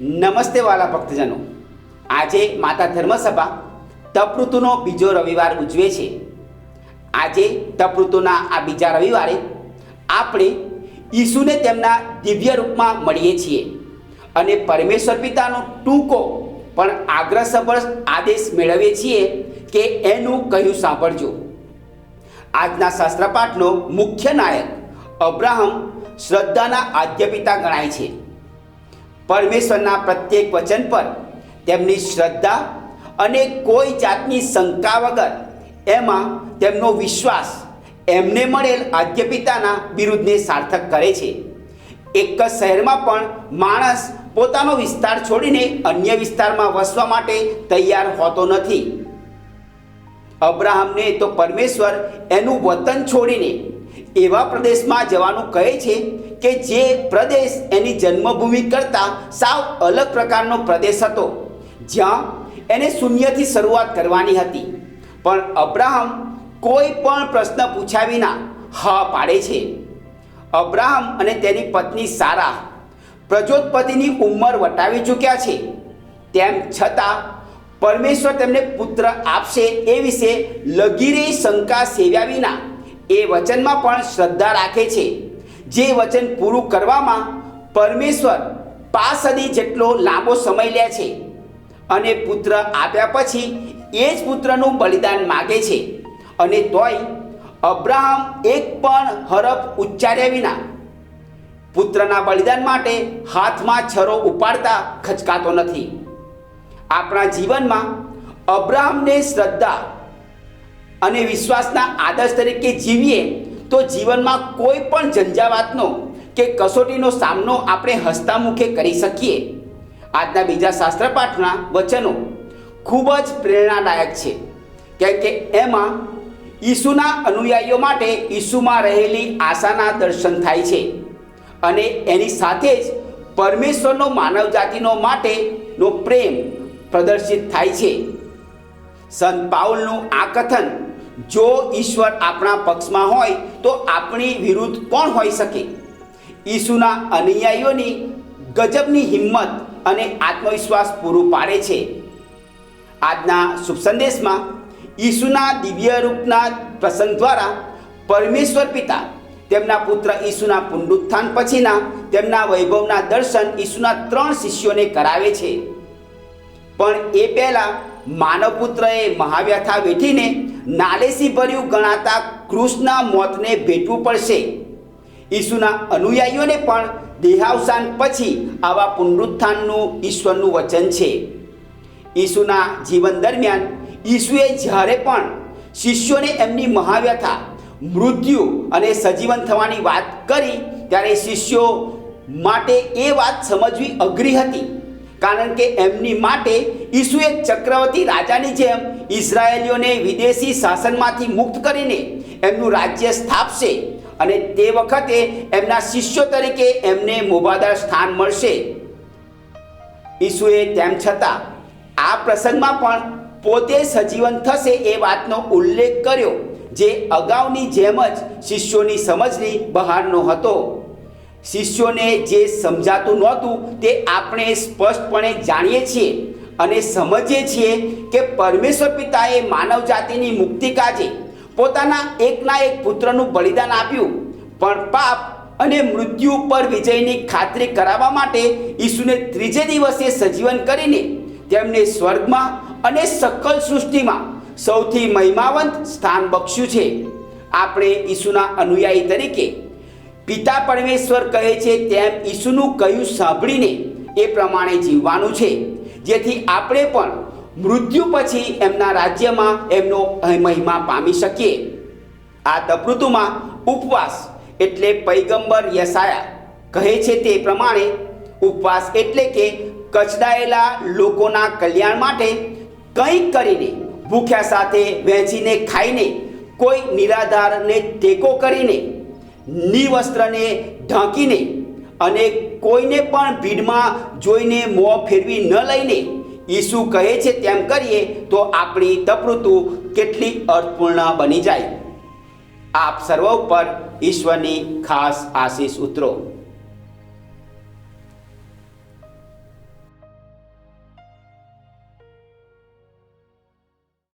નમસ્તે વાલા ભક્તજનો. આજે માતા ધર્મસભા તપઋતુનો બીજો રવિવાર ઉજવે છે. આજે તપઋતુના આ બીજા રવિવારે આપણે ઈસુને તેમના દિવ્ય રૂપમાં મળીએ છીએ અને પરમેશ્વર પિતાનો ટૂંકો પણ આગ્રહસભર આદેશ મેળવીએ છીએ કે એનું કહ્યું સાંભળજો. આજના શાસ્ત્રપાઠનો મુખ્ય નાયક અબ્રાહમ શ્રદ્ધાના આદ્યપિતા ગણાય છે. પરમેશ્વરના પ્રત્યેક વચન પર તેમની શ્રદ્ધા અને કોઈ જાતની શંકા વગર એમાં તેમનો વિશ્વાસ એમને મળેલ આદ્ય પિતાના વિરુદ્ધને સાર્થક કરે છે. એક જ શહેરમાં પણ માણસ પોતાનો વિસ્તાર છોડીને અન્ય વિસ્તારમાં વસવા માટે તૈયાર હોતો નથી. અબ્રાહમને તો પરમેશ્વર એનું વતન છોડીને એવા પ્રદેશમાં જવાનું કહે છે કે જે પ્રદેશ એની જન્મભૂમિ કરતાં સાવ અલગ પ્રકારનો પ્રદેશ હતો. જ્યાં એને શૂન્યથી શરૂઆત કરવાની હતી. પણ અબ્રાહમ કોઈ પણ પ્રશ્ન પૂછ્યા વિના હા પાડે છે. અબ્રાહમ અને તેની પત્ની સારા પ્રજોત્પતિની ઉંમર વટાવી ચૂક્યા છે. તેમ છતાં પરમેશ્વર તેમને પુત્ર આપશે એ વિશે લગીરે શંકા સેવ્યા વિના એ વચનમાં પણ શ્રદ્ધા રાખે છે. જે વચન પૂરું કરવામાં પરમેશ્વર પાંચ સદી જેટલો લાંબો સમય લે છે અને પુત્ર આપ્યા પછી એ જ પુત્રનું બલિદાન માગે છે. અને તોય અબ્રાહમ એક પણ હરફ ઉચ્ચાર્યા વિના પુત્રના બલિદાન માટે હાથમાં છરો ઉપાડતા ખચકાતો નથી. આપણા જીવનમાં અબ્રાહમને શ્રદ્ધા અને વિશ્વાસના આદર્શ તરીકે જીવીએ તો જીવનમાં કોઈ પણ ઝંઝાવાતનો કે કસોટીનો સામનો આપણે હસ્તામુખે કરી શકીએ. આજના બીજા શાસ્ત્રપાઠના વચનો ખૂબ જ પ્રેરણાદાયક છે. કેમ કે એમાં ઈસુના અનુયાયીઓ માટે ઈસુમાં રહેલી આશાના દર્શન થાય છે. અને એની સાથે જ પરમેશ્વરનો માનવ જાતિનો માટેનો પ્રેમ પ્રદર્શિત થાય છે. સંત પાઉલનું આ કથન જો ઈશ્વર આપણા પક્ષમાં હોય તો આપણી વિરુદ્ધ કોણ હોઈ શકે? ઈસુના અનુયાયીઓની ગજબની હિંમત અને આત્મવિશ્વાસ પૂરું પાડે છે. આજના શુભ સંદેશમાં ઈસુના દિવ્ય રૂપના પ્રસંગ દ્વારા પરમેશ્વર પિતા, તેમના પુત્ર ઈસુના પુનરુત્થાન પછીના તેમના વૈભવના દર્શન ઈસુના ત્રણ શિષ્યોને કરાવે છે. પણ એ પહેલા માનવ પુત્રએ મહાવ્યથા વેઠીને નાલેસી ભર્યું ગણાતા કૃષ્ણના મોતને ભેટવું પડશે. ઈસુના અનુયાયીઓને પણ દેહાવસાન પછી આવા પુનરુત્થાનનું ઈશ્વરનું વચન છે. ઈસુના જીવન દરમિયાન ઈસુએ જ્યારે પણ શિષ્યોને એમની મહાવ્યથા, મૃત્યુ અને સજીવન થવાની વાત કરી, ત્યારે શિષ્યો માટે એ વાત સમજવી અઘરી હતી. કારણ કે એમની માટે ઈસુ એક ચક્રવર્તી રાજાની જેમ ઇઝરાયેલીઓને વિદેશી શાસનમાંથી મુક્ત કરીને એમનું રાજ્ય સ્થાપશે અને તે વખતે એમના શિષ્યો તરીકે એમને મોભાદાર સ્થાન મળશે. ઈસુએ તેમ છતાં આ પ્રસંગમાં પણ પોતે સજીવન થશે એ વાતનો ઉલ્લેખ કર્યો, જે અગાઉની જેમ જ શિષ્યોની સમજની બહારનો હતો. શિષ્યોને જે સમજાતું નહોતું તે આપણે સ્પષ્ટપણે જાણીએ છીએ. અને સમજીએ છીએ કે પરમેશ્વર પિતાએ માનવ જાતિની મુક્તિ કાજે પોતાના એકના એક પુત્રનું બલિદાન આપ્યું. પણ પાપ અને મૃત્યુ પર વિજયની ખાતરી કરાવવા માટે ઈસુને ત્રીજે દિવસે સજીવન કરીને તેમને સ્વર્ગમાં અને સકલ સૃષ્ટિમાં સૌથી મહિમાવંત સ્થાન બક્ષ્યું છે. આપણે ઈસુના અનુયાયી તરીકે પિતા પરમેશ્વર કહે છે તેમ ઈસુનું કહ્યું સાંભળીને એ પ્રમાણે જીવવાનું છે. જેથી આપણે પણ મૃત્યુ પછી એમના રાજ્યમાં એમનો મહિમા પામી શકીએ. આ તપૃતુમાં ઉપવાસ એટલે પૈગંબર યસાયા કહે છે તે પ્રમાણે ઉપવાસ એટલે કે કચડાયેલા લોકોના કલ્યાણ માટે કંઈક કરીને ભૂખ્યા સાથે વહેંચીને ખાઈને કોઈ નિરાધારને ટેકો કરીને નિવસ્ત્રને ઢાંકીને અને કોઈને પણ ભીડમાં જોઈને મોં ફેરવી ન લઈને ઈસુ કહે છે તેમ કરીએ તો આપણી તપૃતુ કેટલી અર્થપૂર્ણ બની જાય. આપ સર્વ ઉપર ઈશ્વરની ખાસ આશીષ ઉતરો.